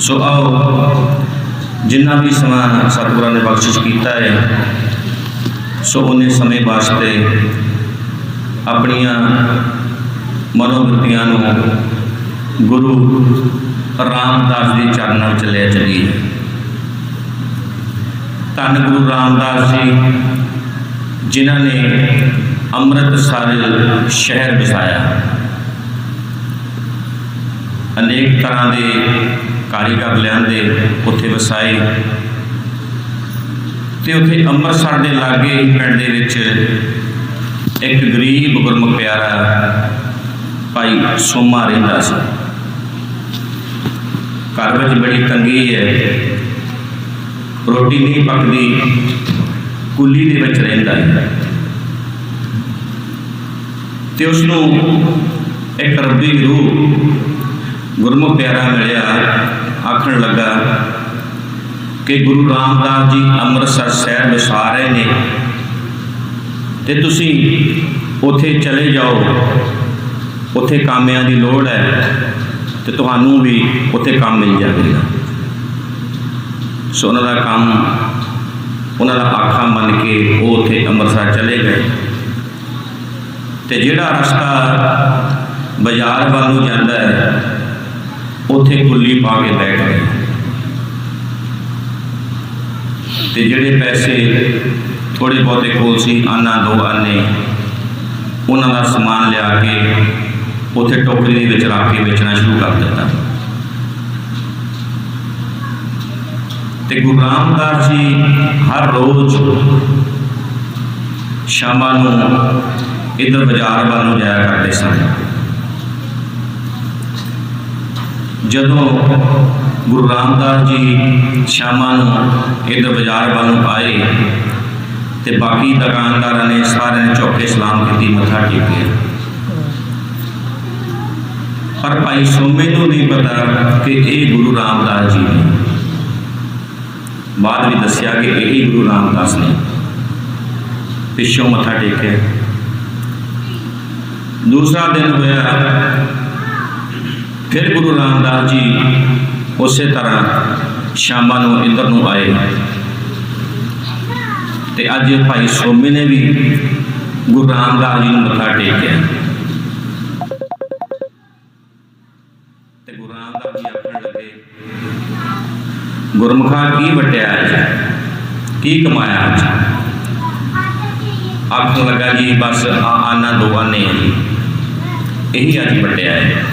ਸੋ ਆਓ ਜਿੰਨਾ ਵੀ ਸਮਾਂ ਸਤਿਗੁਰਾਂ ਨੇ ਬਖਸ਼ਿਸ਼ ਕੀਤਾ ਹੈ, ਸੋ ਉਹਨੇ ਸਮੇਂ ਵਾਸਤੇ ਆਪਣੀਆਂ ਮਨੋਵਿਰਤੀਆਂ ਨੂੰ ਗੁਰੂ ਰਾਮਦਾਸ ਦੇ ਚਰਨਾਂ ਵਿੱਚ ਲੈ ਚਲੀਏ। ਧੰਨ ਗੁਰੂ ਰਾਮਦਾਸ ਜੀ, ਜਿਨ੍ਹਾਂ ਨੇ ਅੰਮ੍ਰਿਤਸਰ ਸ਼ਹਿਰ ਵਸਾਇਆ। ਅਨੇਕ ਤਰ੍ਹਾਂ ਦੇ ਕਾਰੀਗਰ ਲਿਆਂਦੇ ਉੱਥੇ ਵਸਾਏ। ਤੇ ਉੱਥੇ ਅੰਮ੍ਰਿਤਸਰ ਦੇ ਲਾਗੇ ਪਿੰਡ ਦੇ ਵਿੱਚ ਇੱਕ ਗਰੀਬ ਗੁਰਮੁਖ ਪਿਆਰਾ ਭਾਈ ਸੋਮਾ ਰਹਿੰਦਾ ਸੀ। ਘਰ ਵਿੱਚ ਬੜੀ ਤੰਗੀ ਹੈ। ਰੋਟੀ ਨਹੀਂ ਪੱਕਦੀ, ਕੁੱਲੀ ਦੇ ਵਿੱਚ ਰਹਿੰਦਾ ਹੈ। ਤੇ ਉਸ ਨੂੰ ਇੱਕ ਰੱਬੀ ਰੂਹ ਗੁਰਮੁਖ ਪਿਆਰਾ ਮਿਲਿਆ, ਆਖਣ ਲੱਗਾ ਕਿ ਗੁਰੂ ਰਾਮਦਾਸ ਜੀ ਅੰਮ੍ਰਿਤਸਰ ਸ਼ਹਿਰ ਵਸਾ ਰਹੇ ਨੇ ਤੇ ਤੁਸੀਂ ਉੱਥੇ ਚਲੇ ਜਾਓ, ਉੱਥੇ ਕਾਮਿਆਂ ਦੀ ਲੋੜ ਹੈ ਤੇ ਤੁਹਾਨੂੰ ਵੀ ਉੱਥੇ ਕੰਮ ਮਿਲ ਜਾਵੇਗਾ। ਸੋ ਉਹਨਾਂ ਦਾ ਕੰਮ, ਉਹਨਾਂ ਦਾ ਆਖਾ ਮੰਨ ਕੇ ਉਹ ਉੱਥੇ ਅੰਮ੍ਰਿਤਸਰ ਚਲੇ ਗਏ। ਤੇ ਜਿਹੜਾ ਰਸਤਾ ਬਾਜ਼ਾਰ ਵੱਲ ਨੂੰ ਜਾਂਦਾ ਹੈ ਉੱਥੇ ਗੁੱਲੀ ਪਾ ਕੇ ਬੈਠ ਗਏ। ਤੇ ਜਿਹੜੇ ਪੈਸੇ ਥੋੜੇ ਬਹੁਤੇ ਕੋਲ ਸੀ, ਆਨਾ, ਦੋ ਆਨੇ, ਉਹਨਾਂ ਦਾ ਸਮਾਨ ਲਿਆ ਕੇ ਉੱਥੇ ਟੋਕਰੀ ਦੇ ਵਿੱਚ ਰੱਖ ਕੇ ਵੇਚਣਾ ਸ਼ੁਰੂ ਕਰ ਦਿੱਤਾ। ਤੇ ਗੁਰੂ ਰਾਮਦਾਸ ਜੀ ਹਰ ਰੋਜ਼ ਸ਼ਾਮਾਂ ਨੂੰ ਇਧਰ ਬਾਜ਼ਾਰ ਵੱਲ ਨੂੰ ਜਾਇਆ ਕਰਦੇ ਸਨ। ਜਦੋਂ ਗੁਰੂ ਰਾਮਦਾਸ ਜੀ ਸ਼ਾਮਾਂ ਨੂੰ ਇਧਰ ਬਾਜ਼ਾਰ ਵੱਲ ਨੂੰ ਆਏ ਤੇ ਬਾਕੀ ਦੁਕਾਨਦਾਰਾਂ ਨੇ ਸਾਰਿਆਂ ਨੇ ਚੌਕੇ ਸਲਾਮ ਕੀਤੀ, ਮੱਥਾ ਟੇਕਿਆ ਪਰ ਭਾਈ ਸੋਮੇ ਨੂੰ ਨਹੀਂ ਪਤਾ ਕਿ ਇਹ ਗੁਰੂ ਰਾਮਦਾਸ ਜੀ ਨੇ। ਬਾਅਦ ਵਿੱਚ ਦੱਸਿਆ ਕਿ ਇਹ ਹੀ ਗੁਰੂ ਰਾਮਦਾਸ ਨੇ। ਪਿੱਛੋਂ ਮੱਥਾ ਟੇਕਿਆ। ਦੂਸਰਾ ਦਿਨ ਹੋਇਆ ਫਿਰ ਗੁਰੂ ਰਾਮਦਾਸ ਜੀ ਉਸੇ ਤਰ੍ਹਾਂ ਸ਼ਾਮਾਂ ਨੂੰ ਇੱਧਰ ਨੂੰ ਆਏ। ਤੇ ਅੱਜ ਭਾਈ ਸੋਮੇ ਨੇ ਵੀ ਗੁਰੂ ਰਾਮਦਾਸ ਜੀ ਨੂੰ ਮੱਥਾ ਟੇਕਿਆ। ਤੇ ਗੁਰੂ ਰਾਮਦਾਸ ਜੀ ਆਖਣ ਲੱਗੇ, ਗੁਰਮੁਖਾ ਕੀ ਵਟਿਆ ਅੱਜ? ਕੀ ਕਮਾਇਆ ਅੱਜ? ਆਖਣ ਲੱਗਾ, ਜੀ ਬਸ ਆ ਆਨਾ ਦੋ ਆਨੇ ਇਹੀ ਅੱਜ ਵਟਿਆ ਹੈ।